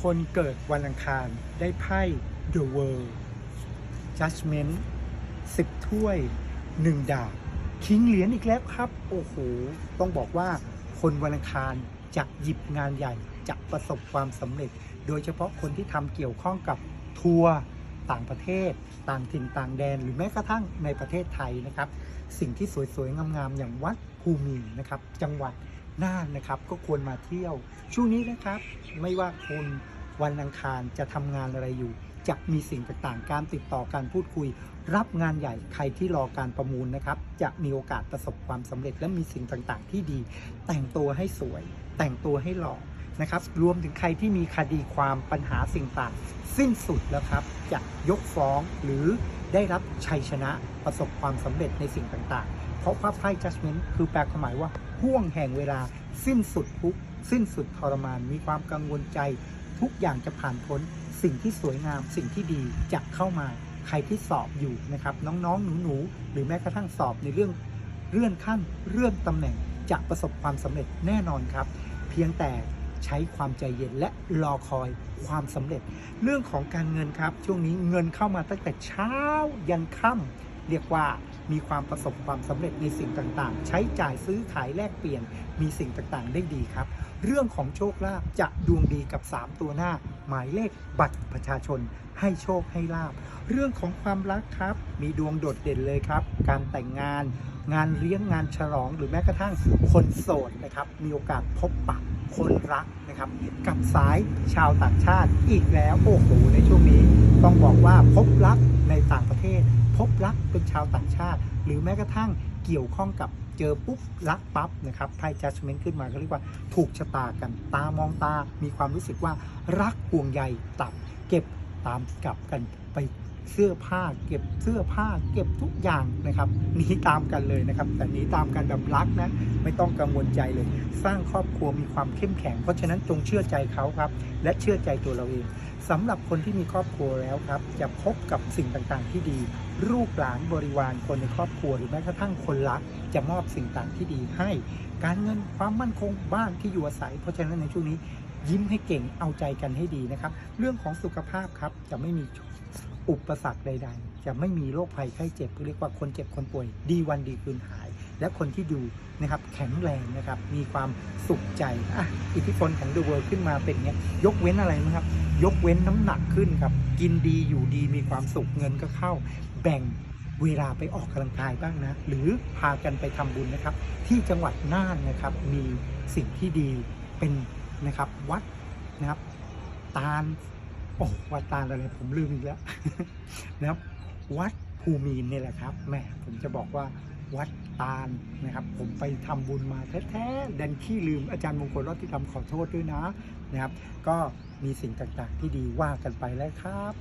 คนเกิดวันอังคารได้ไพ่ The World Judgment 10 ถ้วย 1 ดาบคิงเหรียญอีกแล้วครับ โอ้โห ต้องบอกว่าคนวันอังคารจะหยิบงานใหญ่จะประสบความสำเร็จ โดยเฉพาะคนที่ทำเกี่ยวข้องกับทัวร์ต่างประเทศ ต่างถิ่นต่างแดน หรือแม้กระทั่งในประเทศไทยนะครับ สิ่งที่สวยๆงามๆอย่างวัดภูมินทร์นะครับ จังหวัด น่านนะครับก็ควรมาเที่ยว ช่วงนี้นะครับไม่ว่าคุณวันอังคารจะทำงานอะไรอยู่ จะมีสิ่งต่างๆ การติดต่อการพูดคุย รับงานใหญ่ใครที่รอการประมูลนะครับ จะมีโอกาสประสบความสำเร็จและมีสิ่งต่างๆ ที่ดี แต่งตัวให้สวย แต่งตัวให้หล่อนะครับรวมถึงใครที่มีคดีความปัญหาสิ่งต่างสิ้นสุดแล้วครับ จะยกฟ้องหรือได้รับชัยชนะประสบความสำเร็จในสิ่งต่างๆ เพราะพระไพ่ judgment คือแปลความหมายว่า ห่วงแห่งเวลาสิ้นสุดทุกสิ้นสุดทรมาน มีความกังวลใจ ทุกอย่างจะผ่านพ้น สิ่งที่สวยงาม สิ่งที่ดีจะเข้ามา ใครที่สอบอยู่นะครับ น้องๆ หนูๆ หรือแม้กระทั่งสอบในเรื่องเลื่อนขั้นเรื่องตำแหน่งจะประสบความสำเร็จแน่นอนครับ เพียงแต่ใช้ความใจเย็นและรอคอยความสำเร็จ เรื่องของการเงินครับ ช่วงนี้เงินเข้ามาตั้งแต่เช้ายันค่ำ เรียกว่ามีความประสบความสำเร็จในสิ่งต่างๆ ใช้จ่ายซื้อขายแลกเปลี่ยนมีสิ่งต่างๆ ได้ดีครับ เรื่องของโชคลาภจะดวงดีกับ 3 ตัวหน้า หมายเลขบัตรประชาชน ให้โชคให้ลาบ เรื่องของความรักครับ มีดวงโดดเด่นเลยครับ การแต่งงาน งานเลี้ยงงานฉลอง หรือแม้กระทั่งคนโสดนะครับ มีโอกาสพบปะคนรักนะครับกับสายชาวต่างชาติอีกแล้วโอ้โหในช่วงนี้ ต้องบอกว่าพบรักในต่างประเทศ พบรักเป็นชาวต่างชาติ หรือแม้กระทั่งเกี่ยวข้องกับเจอปุ๊บรักปั๊บนะครับไพ่จัดเมนต์ขึ้นมาก็เรียกว่าถูกชะตากันตามองตามีความรู้สึกว่ารักห่วงใยตับเก็บตามกลับกันไป เสื้อผ้าเก็บเสื้อผ้าเก็บทุกอย่างนะครับหนีตามกันเลยนะครับ แต่หนีตามกันแบบรักนะไม่ต้องกังวลใจเลย สร้างครอบครัวมีความเข้มแข็ง เพราะฉะนั้นจงเชื่อใจเขาครับ และเชื่อใจตัวเราเองสำหรับคนที่มีครอบครัวแล้วครับจะพบกับสิ่งต่างๆที่ดีลูกหลานบริวารคนในครอบครัวหรือแม้กระทั่งคนรักจะมอบสิ่งต่างที่ดีให้ การเงินความมั่นคงบ้านที่อยู่อาศัย เพราะฉะนั้นในช่วงนี้ยิ้มให้เก่งเอาใจกันให้ดีนะครับ เรื่องของสุขภาพครับจะไม่มี อุปสรรคใด ๆ จะไม่มีโรคภัยไข้เจ็บเรียกว่าคนเจ็บคนป่วย ดีวันดีคืนหาย และคนที่ดูนะครับแข็งแรงนะครับมีความสุขใจอะอิทธิพลของดูเวิร์ขึ้นมาเป็นเงี้ยยกเว้นอะไรนะครับ ยกเว้นน้ำหนักขึ้นครับ กินดีอยู่ดีมีความสุขเงินก็เข้า แบ่งเวลาไปออกกำลังกายบ้างนะ หรือพากันไปทำบุญนะครับ ที่จังหวัดน่านนะครับ มีสิ่งที่ดีเป็นนะครับวัดนะครับตาล โอ้วัดตาลอะไรผมลืมอีกแล้วนะครับ วัดภูมีนเนี่ยแหละครับแม่ผมจะบอกว่าวัดตาลนะครับ ผมไปทำบุญมาแท้ๆดันขี้ลืมอาจารย์มงคลรอดที่ทำขอโทษด้วยนะนะครับ ก็มีสิ่งต่างๆที่ดีว่ากันไปแล้วครับ